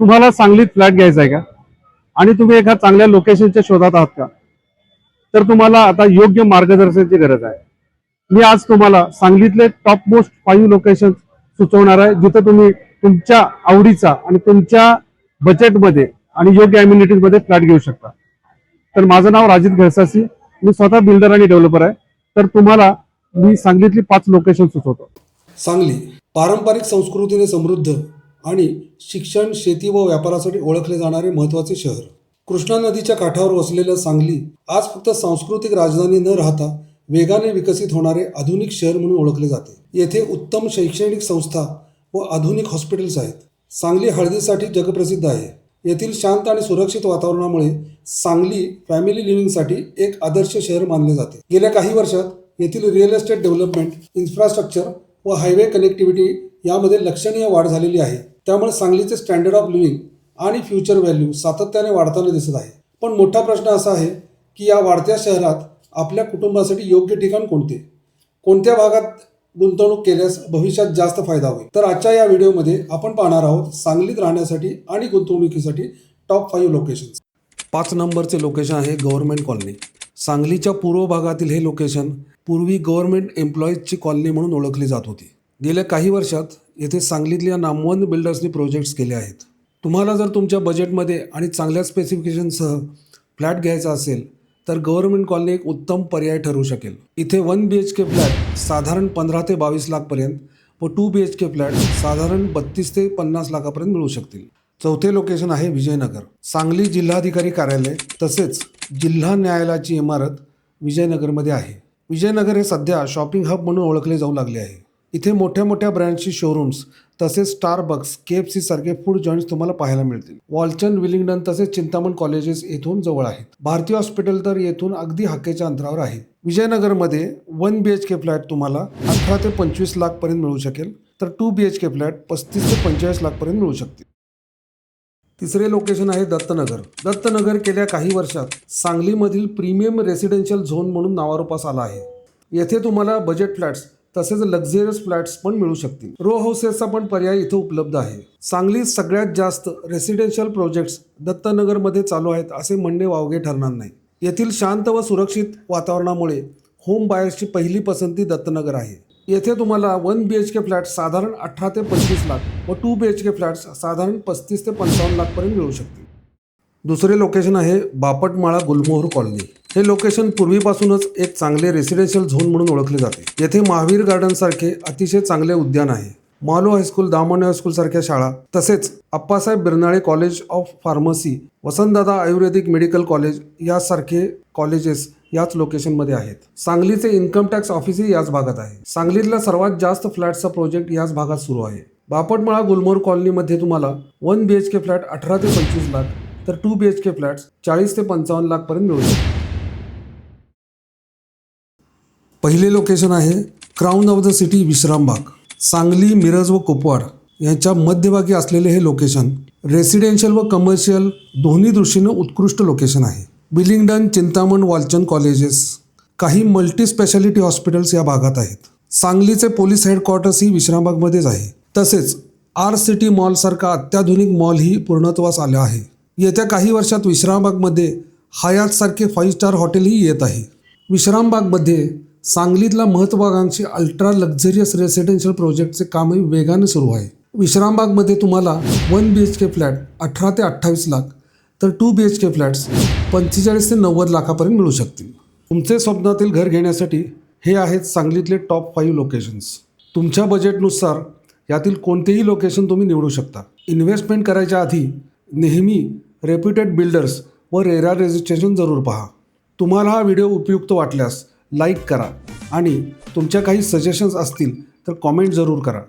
तुम्हाला सांगलीत फ्लॅट घ्यायचा आहे का? आणि तुम्ही एका चांगल्या लोकेशनच्या शोधात आहात का? तर तुम्हाला आता योग्य मार्गदर्शनाची गरज आहे. मी आज तुम्हाला सांगलीतले टॉप मोस्ट फाईव्ह लोकेशन सुचवणार आहे जिथं तुम्ही तुमच्या आवडीचा आणि तुमच्या बजेटमध्ये आणि योग्य amenities मध्ये फ्लॅट घेऊ शकता. तर माझं नाव राजित घळसासी मी स्वतः बिल्डर आणि डेव्हलपर आहे. तर तुम्हाला मी सांगलीतली पाच लोकेशन सुचवतो. सांगली पारंपरिक संस्कृतीने समृद्ध आणि शिक्षण शेती व व्यापारासाठी ओळखले जाणारे महत्त्वाचे शहर. कृष्णा नदीच्या काठावर वसलेलं सांगली आज फक्त सांस्कृतिक राजधानी न राहता वेगाने विकसित होणारे आधुनिक शहर म्हणून ओळखले जाते. येथे उत्तम शैक्षणिक संस्था व आधुनिक हॉस्पिटल्स आहेत. सांगली हळदीसाठी जगप्रसिद्ध आहे. येथील शांत आणि सुरक्षित वातावरणामुळे सांगली फॅमिली लिव्हिंगसाठी एक आदर्श शहर मानले जाते. गेल्या काही वर्षात येथील रिअल एस्टेट डेव्हलपमेंट इन्फ्रास्ट्रक्चर व हायवे कनेक्टिव्हिटी यामध्ये लक्षणीय वाढ झालेली आहे. त्यामुळे सांगलीचे स्टँडर्ड ऑफ लिव्हिंग आणि फ्युचर व्हॅल्यू सातत्याने वाढताना दिसत आहे. पण मोठा प्रश्न असा आहे की या वाढत्या शहरात आपल्या कुटुंबासाठी योग्य ठिकाण कोणते? कोणत्या भागात गुंतवणूक केल्यास भविष्यात जास्त फायदा होईल? तर आजच्या या व्हिडिओमध्ये आपण पाहणार आहोत सांगलीत राहण्यासाठी आणि गुंतवणुकीसाठी टॉप फाईव्ह लोकेशन्स पाच नंबरचे लोकेशन आहे गव्हर्नमेंट कॉलनी. सांगलीच्या पूर्व भागातील हे लोकेशन पूर्वी गव्हर्नमेंट एम्प्लॉईजची कॉलनी म्हणून ओळखली जात होती. गेल्या काही वर्षात येथे सांगलीतल्या नामवंत बिल्डर्सनी प्रोजेक्ट्स केले आहेत. तुम्हाला जर तुमच्या बजेटमध्ये आणि चांगल्या स्पेसिफिकेशनसह फ्लॅट घ्यायचा असेल तर गव्हर्नमेंट कॉलनी एक उत्तम पर्याय ठरू शकेल. इथे one B H K flat साधारण पंधरा ते बावीस लाखपर्यंत व two B H K flat साधारण बत्तीस ते पन्नास लाखापर्यंत मिळू शकतील. चौथे लोकेशन आहे विजयनगर. सांगली जिल्हाधिकारी कार्यालय तसेच जिल्हा न्यायालयाची इमारत विजयनगरमध्ये आहे. विजयनगर हे सध्या शॉपिंग हब म्हणून ओळखले जाऊ लागले आहे. इथे मोठ्या मोठ्या ब्रँडची शोरूम्स तसेच स्टारबक्स के एफ सी सारखे फूड जॉईंट्स तुम्हाला पाहायला मिळतील. वॉलचन विलिंग्डन तसेच चिंतामण कॉलेजेस येथून जवळ आहेत. भारतीय हॉस्पिटल तर येथून अगदी हाकेच्या अंतरावर आहे. विजयनगरमध्ये one B H K flat तुम्हाला अठरा ते पंचवीस लाखपर्यंत मिळू शकेल तर two B H K flat पस्तीस ते पंचेचाळीस लाखपर्यंत मिळू शकतील. तिसरे लोकेशन आहे दत्तनगर. दत्तनगर गेल्या काही वर्षात सांगलीमधील प्रीमियम रेसिडेन्शियल झोन म्हणून नावारूपास आला आहे. येथे तुम्हाला बजेट फ्लॅट्स तसेच लक्झरियस फ्लॅट्स पण मिळू शकतील. रो हाऊसेसचा पण पर्याय इथे उपलब्ध आहे. सांगलीत सगळ्यात जास्त रेसिडेन्शियल प्रोजेक्ट्स दत्तनगरमध्ये चालू आहेत असे म्हणणे वावगे ठरणार नाही. येथील शांत व सुरक्षित वातावरणामुळे होम बायर्सची पहिली पसंती दत्तनगर आहे. येथे तुम्हाला one B H K flat साधारण अठरा ते पंचवीस लाख व two B H K flats साधारण पस्तीस ते पंचावन्न लाखपर्यंत मिळू शकतील. दुसरे लोकेशन आहे बापटमाळा गुलमोहर कॉलनी. हे लोकेशन पूर्वीपासूनच एक चांगले रेसिडेन्शियल झोन म्हणून ओळखले जाते. येथे महावीर गार्डनसारखे अतिशय चांगले उद्यान आहे. मालो हायस्कूल दामोने हायस्कूल सारख्या शाळा तसेच Appasaheb Birnale college of pharmacy Vasantdada Ayurvedic medical college यासारखे कॉलेजेस याच लोकेशनमध्ये आहेत. सांगलीचे इन्कम टॅक्स ऑफिसही याच भागात आहे. सांगलीतला सर्वात जास्त फ्लॅटचा प्रोजेक्ट याच भागात सुरू आहे. बापटमाळा गुलमोर कॉलनीमध्ये तुम्हाला one B H K flat अठरा ते पंचवीस लाख तर two B H K flats चाळीस ते पंचावन्न लाखपर्यंत मिळू शकतात पहिले लोकेशन आहे crown of the city Vishrambag. Sangli Miraj व कुपवाड यांच्या मध्यभागी असलेले हे लोकेशन रेसिडेन्शियल व कमर्शियल दोन्ही दृष्टीनं उत्कृष्ट लोकेशन आहे. बिलिंगडन चिंतामण वालचंद कॉलेजेस काही मल्टी स्पेशालिटी हॉस्पिटल्स या भागात आहेत. सांगलीचे पोलीस हेडक्वार्टर्स ही विश्रामबागमध्येच आहे. तसेच आर सिटी मॉलसारखा अत्याधुनिक मॉलही पूर्णत्वास आला आहे. येत्या काही वर्षात विश्रामबागमध्ये हयातसारखे फाईव्ह स्टार हॉटेलही येत आहे. विश्रामबागमध्ये सांगलीतला महत्त्वाकांक्षी अल्ट्रा लक्झरियस रेसिडेन्शियल प्रोजेक्टचे कामही वेगाने सुरू आहे. विश्रामबागमध्ये तुम्हाला one B H K flat अठरा ते अठ्ठावीस लाख तर two B H K flats पंचेचाळीस ते नव्वद लाखापर्यंत मिळू शकतील. तुमचे स्वप्नातील घर घेण्यासाठी हे आहेत सांगलीतले टॉप फाईव्ह लोकेशन्स तुमच्या बजेटनुसार यातील कोणतेही लोकेशन तुम्ही निवडू शकता. इन्व्हेस्टमेंट करायच्या आधी नेहमी रेप्युटेड बिल्डर्स व रेरा रजिस्ट्रेशन जरूर पहा. तुम्हाला हा व्हिडिओ उपयुक्त वाटल्यास लाईक करा आणि तुमच्या काही सजेशन्स असतील तर कॉमेंट जरूर करा.